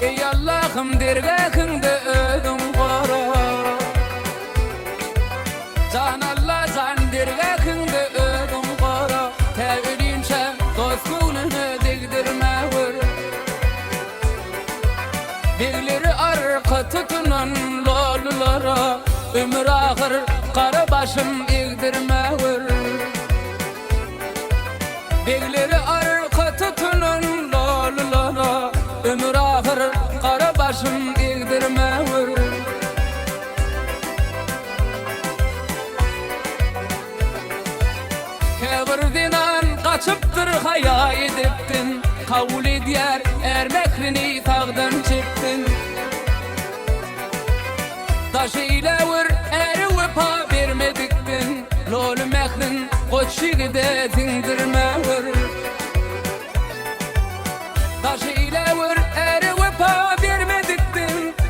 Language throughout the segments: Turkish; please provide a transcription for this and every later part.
Ey Allah'ım dergahında ödüm kara. Can Allah can dergahında ödüm kara. Tevilinçe dostluğunu degdirme vur. Beyleri arka tutunan lolulara Ömür ahır kara başım egdirme vur. Beyleri arka tutunan lolulara Ömür ahır kara başım egdirme vur. Kevirdinan kaçıptır haya ediptin. Kavul edyer er mekrini tağdan çektin. Taş ile vur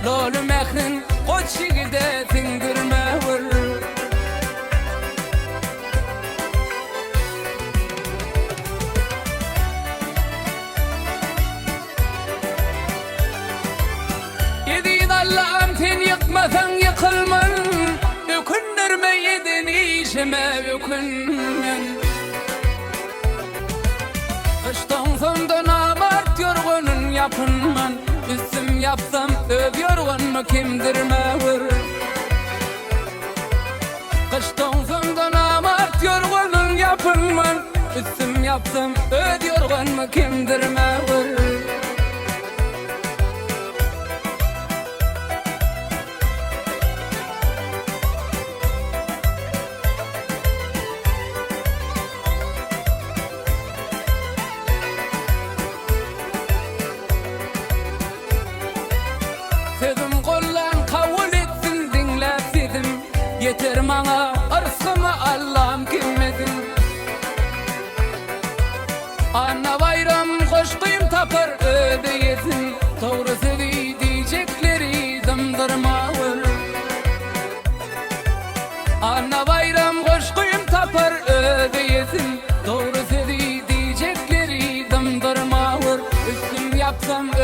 vermediktin Lol mekrin koçşigi de zindirme vur Yedin Allah'ım sen yıkmasan yıkılman Ökündürme yedin işime ökünmen Kıştan sonda namart yorgunun yapınman Üstüm yapsam öv yorgun mu kimdirme vur Kıştan sonda namart yorgunun yapınman Üstüm yapsam öv yorgun mu kimdirme Anna bayram koşkuyum tapar ödeyesin. Doğru sevi diyecekleri dımdırma vur Anna bayram koşkuyum tapar ödeyesin. Doğru sevi diyecekleri dımdırma vur Üstüm yapsam mi